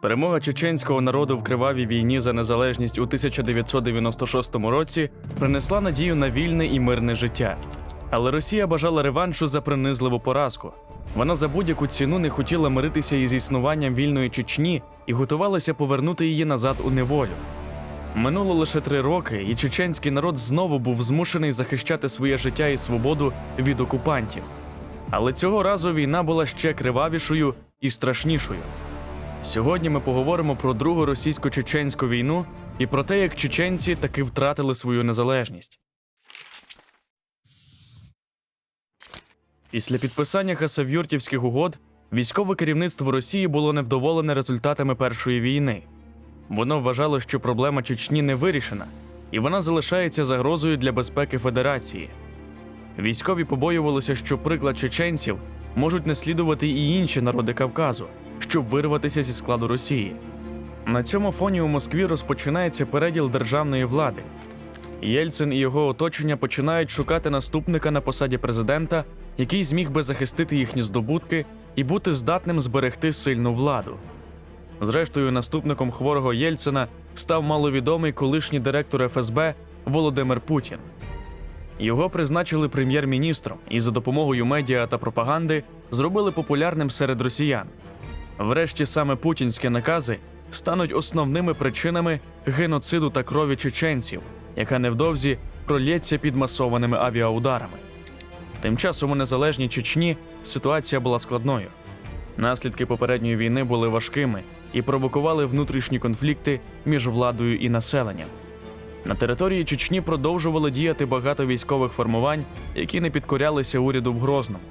Перемога чеченського народу в кривавій війні за незалежність у 1996 році принесла надію на вільне і мирне життя. Але Росія бажала реваншу за принизливу поразку. Вона за будь-яку ціну не хотіла миритися із існуванням вільної Чечні і готувалася повернути її назад у неволю. Минуло лише три роки, і чеченський народ знову був змушений захищати своє життя і свободу від окупантів. Але цього разу війна була ще кривавішою і страшнішою. Сьогодні ми поговоримо про другу російсько-чеченську війну і про те, як чеченці таки втратили свою незалежність. Після підписання хасавюртівських угод військове керівництво Росії було невдоволене результатами першої війни. Воно вважало, що проблема Чечні не вирішена, і вона залишається загрозою для безпеки Федерації. Військові побоювалися, що приклад чеченців можуть наслідувати і інші народи Кавказу, щоб вирватися зі складу Росії. На цьому фоні у Москві розпочинається переділ державної влади. Єльцин і його оточення починають шукати наступника на посаді президента, який зміг би захистити їхні здобутки і бути здатним зберегти сильну владу. Зрештою, наступником хворого Єльцина став маловідомий колишній директор ФСБ Володимир Путін. Його призначили прем'єр-міністром і за допомогою медіа та пропаганди зробили популярним серед росіян. Врешті саме путінські накази стануть основними причинами геноциду та крові чеченців, яка невдовзі пролється під масованими авіаударами. Тим часом у незалежній Чечні ситуація була складною. Наслідки попередньої війни були важкими і провокували внутрішні конфлікти між владою і населенням. На території Чечні продовжували діяти багато військових формувань, які не підкорялися уряду в Грозному.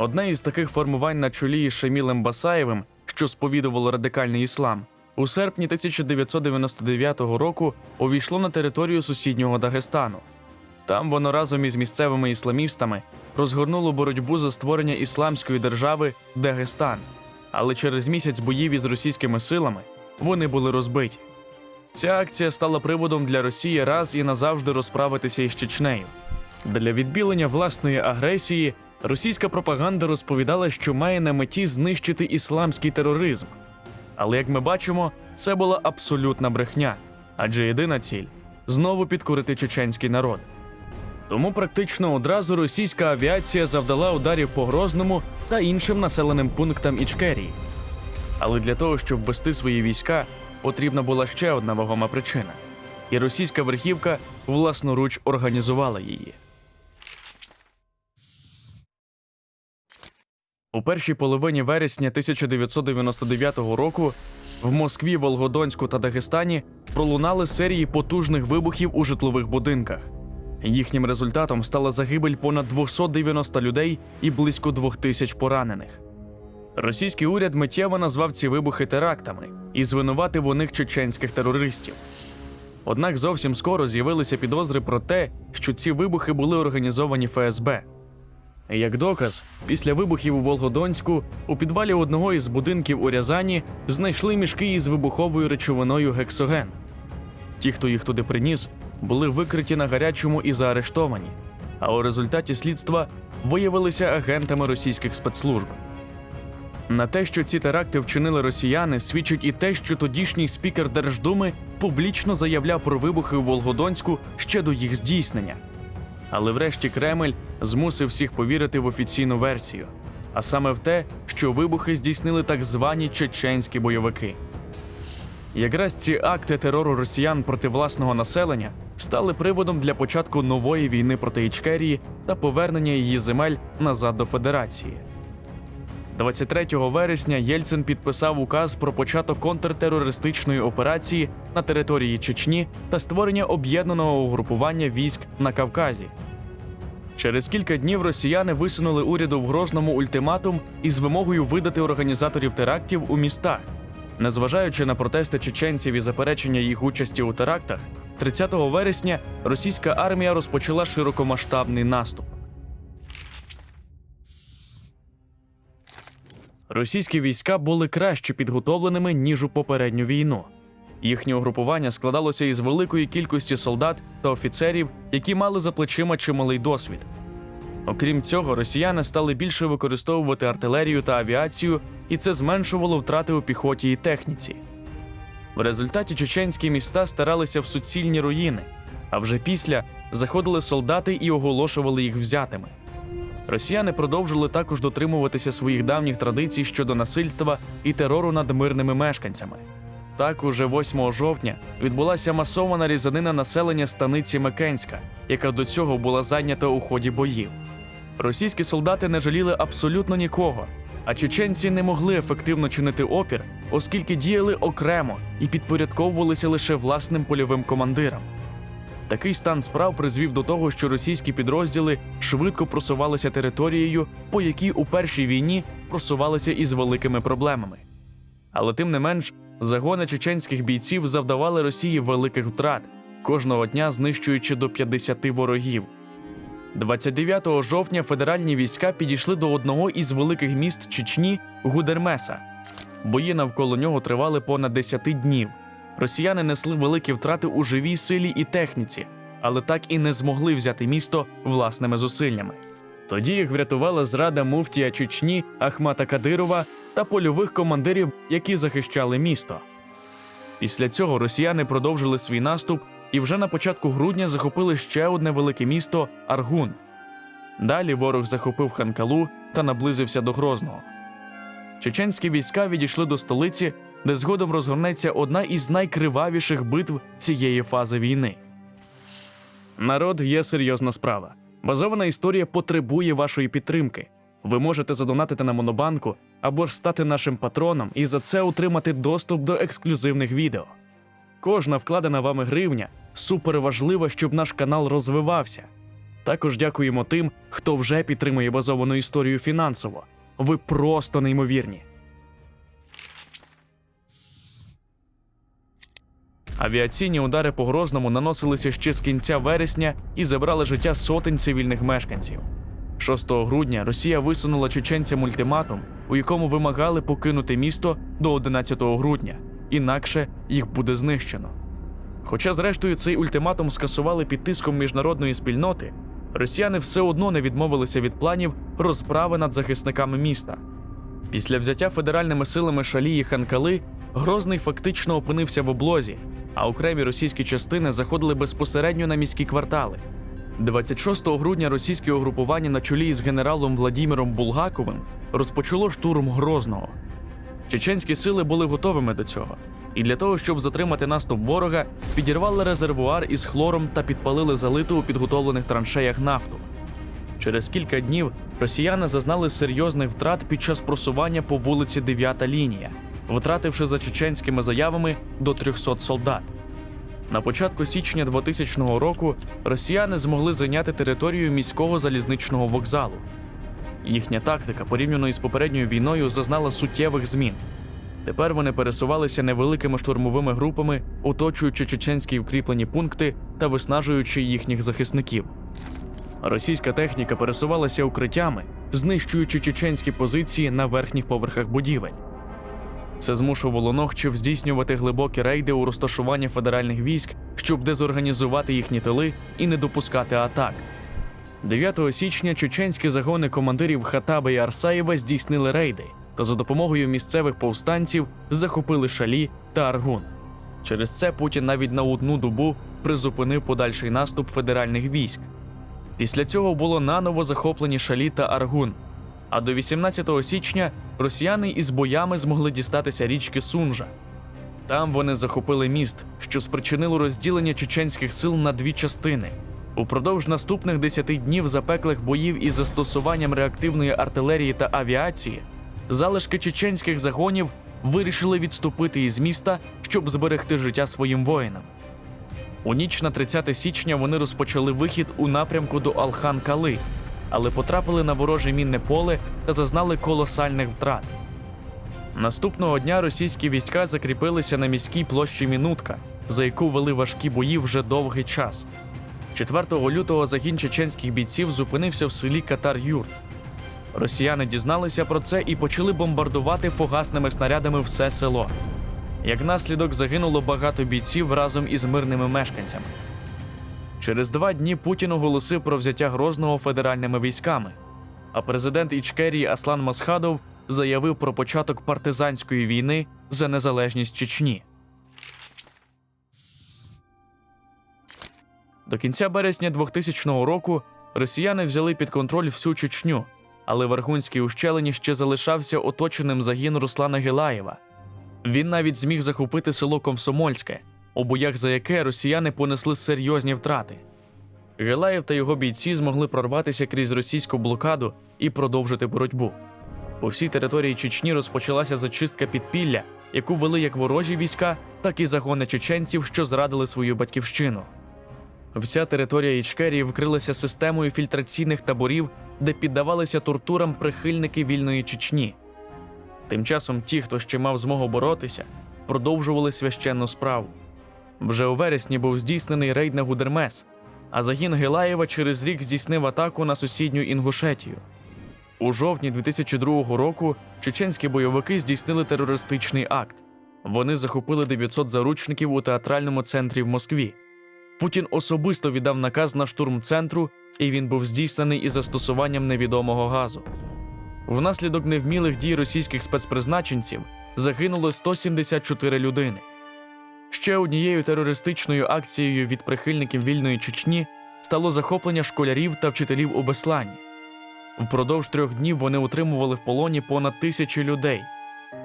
Одне із таких формувань на чолі із Шамілем Басаєвим, що сповідувало радикальний іслам, у серпні 1999 року увійшло на територію сусіднього Дагестану. Там воно разом із місцевими ісламістами розгорнуло боротьбу за створення ісламської держави Дагестан. Але через місяць боїв із російськими силами вони були розбиті. Ця акція стала приводом для Росії раз і назавжди розправитися із Чечнею. Для відбілення власної агресії російська пропаганда розповідала, що має на меті знищити ісламський тероризм. Але як ми бачимо, це була абсолютна брехня, адже єдина ціль знову підкорити чеченський народ. Тому практично одразу російська авіація завдала ударів по Грозному та іншим населеним пунктам Ічкерії. Але для того, щоб ввести свої війська, потрібна була ще одна вагома причина, і російська верхівка власноруч організувала її. У першій половині вересня 1999 року в Москві, Волгодонську та Дагестані пролунали серії потужних вибухів у житлових будинках. Їхнім результатом стала загибель понад 290 людей і близько 2000 поранених. Російський уряд миттєво назвав ці вибухи терактами і звинуватив у них чеченських терористів. Однак зовсім скоро з'явилися підозри про те, що ці вибухи були організовані ФСБ. Як доказ, після вибухів у Волгодонську у підвалі одного із будинків у Рязані знайшли мішки із вибуховою речовиною гексоген. Ті, хто їх туди приніс, були викриті на гарячому і заарештовані, а у результаті слідства виявилися агентами російських спецслужб. На те, що ці теракти вчинили росіяни, свідчить і те, що тодішній спікер Держдуми публічно заявляв про вибухи у Волгодонську ще до їх здійснення. Але врешті Кремль змусив всіх повірити в офіційну версію, а саме в те, що вибухи здійснили так звані чеченські бойовики. Якраз ці акти терору росіян проти власного населення стали приводом для початку нової війни проти Ічкерії та повернення її земель назад до Федерації. 23 вересня Єльцин підписав указ про початок контртерористичної операції на території Чечні та створення об'єднаного угрупування військ на Кавказі. Через кілька днів росіяни висунули уряду в Грозному ультиматум із вимогою видати організаторів терактів у містах. Незважаючи на протести чеченців і заперечення їх участі у терактах, 30 вересня російська армія розпочала широкомасштабний наступ. Російські війська були краще підготовленими ніж у попередню війну. Їхнє угрупування складалося із великої кількості солдат та офіцерів, які мали за плечима чималий досвід. Окрім цього, росіяни стали більше використовувати артилерію та авіацію, і це зменшувало втрати у піхоті і техніці. В результаті чеченські міста старалися в суцільні руїни, а вже після заходили солдати і оголошували їх взятими. Росіяни продовжили також дотримуватися своїх давніх традицій щодо насильства і терору над мирними мешканцями. Так, уже 8 жовтня відбулася масована різанина населення станиці Мекенська, яка до цього була зайнята у ході боїв. Російські солдати не жаліли абсолютно нікого, а чеченці не могли ефективно чинити опір, оскільки діяли окремо і підпорядковувалися лише власним польовим командирам. Такий стан справ призвів до того, що російські підрозділи швидко просувалися територією, по якій у першій війні просувалися із великими проблемами. Але тим не менш, загони чеченських бійців завдавали Росії великих втрат, кожного дня знищуючи до 50 ворогів. 29 жовтня федеральні війська підійшли до одного із великих міст Чечні Гудермеса. Бої навколо нього тривали понад 10 днів. Росіяни несли великі втрати у живій силі і техніці, але так і не змогли взяти місто власними зусиллями. Тоді їх врятувала зрада муфтія Чечні Ахмата Кадирова та польових командирів, які захищали місто. Після цього росіяни продовжили свій наступ і вже на початку грудня захопили ще одне велике місто Аргун. Далі ворог захопив Ханкалу та наблизився до Грозного. Чеченські війська відійшли до столиці, де згодом розгорнеться одна із найкривавіших битв цієї фази війни. Народ є серйозна справа. Базована історія потребує вашої підтримки. Ви можете задонатити на Монобанку або ж стати нашим патроном і за це отримати доступ до ексклюзивних відео. Кожна вкладена вами гривня супер важлива, щоб наш канал розвивався. Також дякуємо тим, хто вже підтримує базовану історію фінансово. Ви просто неймовірні. Авіаційні удари по Грозному наносилися ще з кінця вересня і забрали життя сотень цивільних мешканців. 6 грудня Росія висунула чеченцям ультиматум, у якому вимагали покинути місто до 11 грудня, інакше їх буде знищено. Хоча, зрештою, цей ультиматум скасували під тиском міжнародної спільноти, росіяни все одно не відмовилися від планів розправи над захисниками міста. Після взяття федеральними силами Шалії Ханкали Грозний фактично опинився в облозі, а окремі російські частини заходили безпосередньо на міські квартали. 26 грудня російське угрупування на чолі з генералом Владіміром Булгаковим розпочало штурм Грозного. Чеченські сили були готовими до цього, і для того, щоб затримати наступ ворога, підірвали резервуар із хлором та підпалили залиту у підготовлених траншеях нафту. Через кілька днів росіяни зазнали серйозних втрат під час просування по вулиці 9 лінія, втративши за чеченськими заявами до 300 солдат. На початку січня 2000 року росіяни змогли зайняти територію міського залізничного вокзалу. Їхня тактика, порівняно із попередньою війною, зазнала суттєвих змін. Тепер вони пересувалися невеликими штурмовими групами, оточуючи чеченські укріплені пункти та виснажуючи їхніх захисників. Російська техніка пересувалася укриттями, знищуючи чеченські позиції на верхніх поверхах будівель. Це змушувало ногчів здійснювати глибокі рейди у розташування федеральних військ, щоб дезорганізувати їхні тили і не допускати атак. 9 січня чеченські загони командирів Хатаба і Арсаєва здійснили рейди та за допомогою місцевих повстанців захопили Шалі та Аргун. Через це Путін навіть на одну добу призупинив подальший наступ федеральних військ. Після цього було наново захоплені Шалі та Аргун. А до 18 січня росіяни із боями змогли дістатися річки Сунжа. Там вони захопили міст, що спричинило розділення чеченських сил на дві частини. Упродовж наступних 10 днів запеклих боїв із застосуванням реактивної артилерії та авіації залишки чеченських загонів вирішили відступити із міста, щоб зберегти життя своїм воїнам. У ніч на 30 січня вони розпочали вихід у напрямку до Алхан-Кали, але потрапили на вороже мінне поле та зазнали колосальних втрат. Наступного дня російські війська закріпилися на міській площі Мінутка, за яку вели важкі бої вже довгий час. 4 лютого загін чеченських бійців зупинився в селі Катар-Юр. Росіяни дізналися про це і почали бомбардувати фугасними снарядами все село. Як наслідок загинуло багато бійців разом із мирними мешканцями. Через два дні Путін оголосив про взяття Грозного федеральними військами, а президент Ічкерії Аслан Масхадов заявив про початок партизанської війни за незалежність Чечні. До кінця березня 2000 року росіяни взяли під контроль всю Чечню, але в Аргунській ущелині ще залишався оточеним загін Руслана Гілаєва. Він навіть зміг захопити село Комсомольське, у боях за яке росіяни понесли серйозні втрати. Гелаєв та його бійці змогли прорватися крізь російську блокаду і продовжити боротьбу. По всій території Чечні розпочалася зачистка підпілля, яку вели як ворожі війська, так і загони чеченців, що зрадили свою батьківщину. Вся територія Ічкерії вкрилася системою фільтраційних таборів, де піддавалися тортурам прихильники вільної Чечні. Тим часом ті, хто ще мав змогу боротися, продовжували священну справу. Вже у вересні був здійснений рейд на Гудермес, а загін Гелаєва через рік здійснив атаку на сусідню Інгушетію. У жовтні 2002 року чеченські бойовики здійснили терористичний акт. Вони захопили 900 заручників у театральному центрі в Москві. Путін особисто віддав наказ на штурм центру, і він був здійснений із застосуванням невідомого газу. Внаслідок невмілих дій російських спецпризначенців загинуло 174 людини. Ще однією терористичною акцією від прихильників вільної Чечні стало захоплення школярів та вчителів у Беслані. Впродовж трьох днів вони утримували в полоні понад тисячі людей.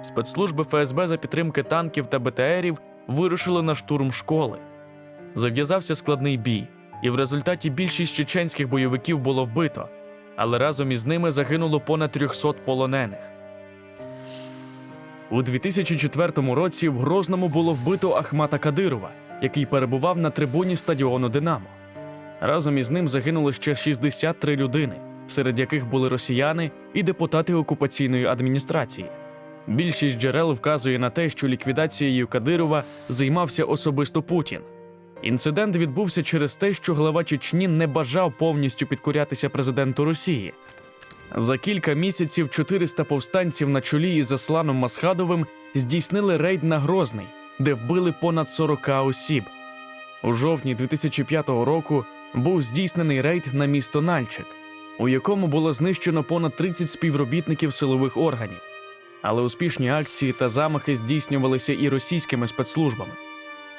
Спецслужби ФСБ за підтримки танків та БТРів вирушили на штурм школи. Зав'язався складний бій, і в результаті більшість чеченських бойовиків було вбито, але разом із ними загинуло понад 300 полонених. У 2004 році в Грозному було вбито Ахмата Кадирова, який перебував на трибуні стадіону Динамо. Разом із ним загинуло ще 63 людини, серед яких були росіяни і депутати окупаційної адміністрації. Більшість джерел вказує на те, що ліквідацією Кадирова займався особисто Путін. Інцидент відбувся через те, що глава Чечні не бажав повністю підкорятися президенту Росії. За кілька місяців 400 повстанців на чолі із Асланом Масхадовим здійснили рейд на Грозний, де вбили понад 40 осіб. У жовтні 2005 року був здійснений рейд на місто Нальчик, у якому було знищено понад 30 співробітників силових органів. Але успішні акції та замахи здійснювалися і російськими спецслужбами.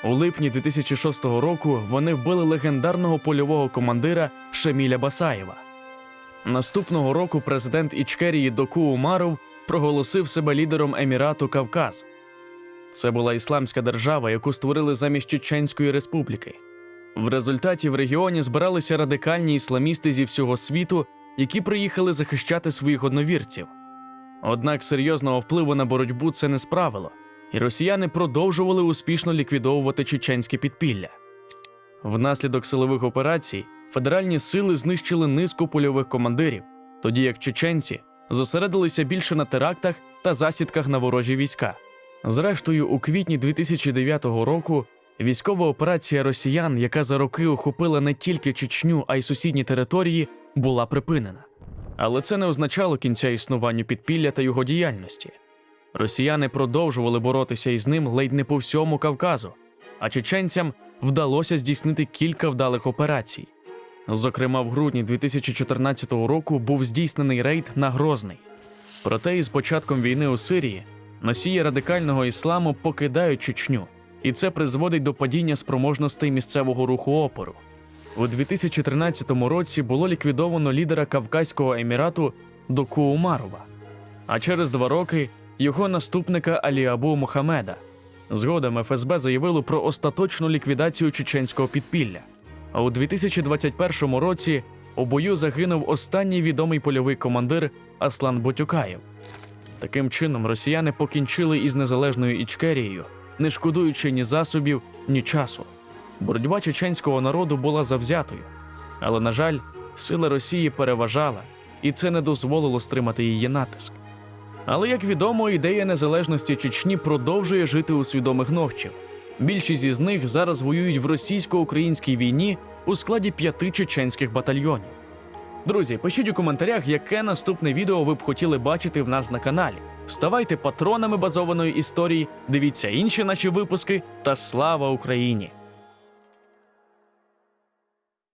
У липні 2006 року вони вбили легендарного польового командира Шаміля Басаєва. Наступного року президент Ічкерії Доку Умаров проголосив себе лідером Емірату Кавказ. Це була ісламська держава, яку створили замість Чеченської республіки. В результаті в регіоні збиралися радикальні ісламісти зі всього світу, які приїхали захищати своїх одновірців. Однак серйозного впливу на боротьбу це не справило, і росіяни продовжували успішно ліквідовувати чеченське підпілля. Внаслідок силових операцій федеральні сили знищили низку польових командирів, тоді як чеченці зосередилися більше на терактах та засідках на ворожі війська. Зрештою, у квітні 2009 року військова операція росіян, яка за роки охопила не тільки Чечню, а й сусідні території, була припинена. Але це не означало кінця існуванню підпілля та його діяльності. Росіяни продовжували боротися із ним ледь не по всьому Кавказу, а чеченцям вдалося здійснити кілька вдалих операцій. Зокрема, в грудні 2014 року був здійснений рейд на Грозний. Проте із початком війни у Сирії носії радикального ісламу покидають Чечню, і це призводить до падіння спроможностей місцевого руху опору. У 2013 році було ліквідовано лідера Кавказького емірату Доку Умарова, а через два роки його наступника Аліабу Мухамеда. Згодом ФСБ заявило про остаточну ліквідацію чеченського підпілля. А у 2021 році у бою загинув останній відомий польовий командир Аслан Ботюкаєв. Таким чином, росіяни покінчили із незалежною Ічкерією, не шкодуючи ні засобів, ні часу. Боротьба чеченського народу була завзятою, але, на жаль, сила Росії переважала, і це не дозволило стримати її натиск. Але, як відомо, ідея незалежності Чечні продовжує жити у свідомих ногчів. Більшість із них зараз воюють в російсько-українській війні у складі п'яти чеченських батальйонів. Друзі, пишіть у коментарях, яке наступне відео ви б хотіли бачити в нас на каналі. Ставайте патронами базованої історії, дивіться інші наші випуски та слава Україні!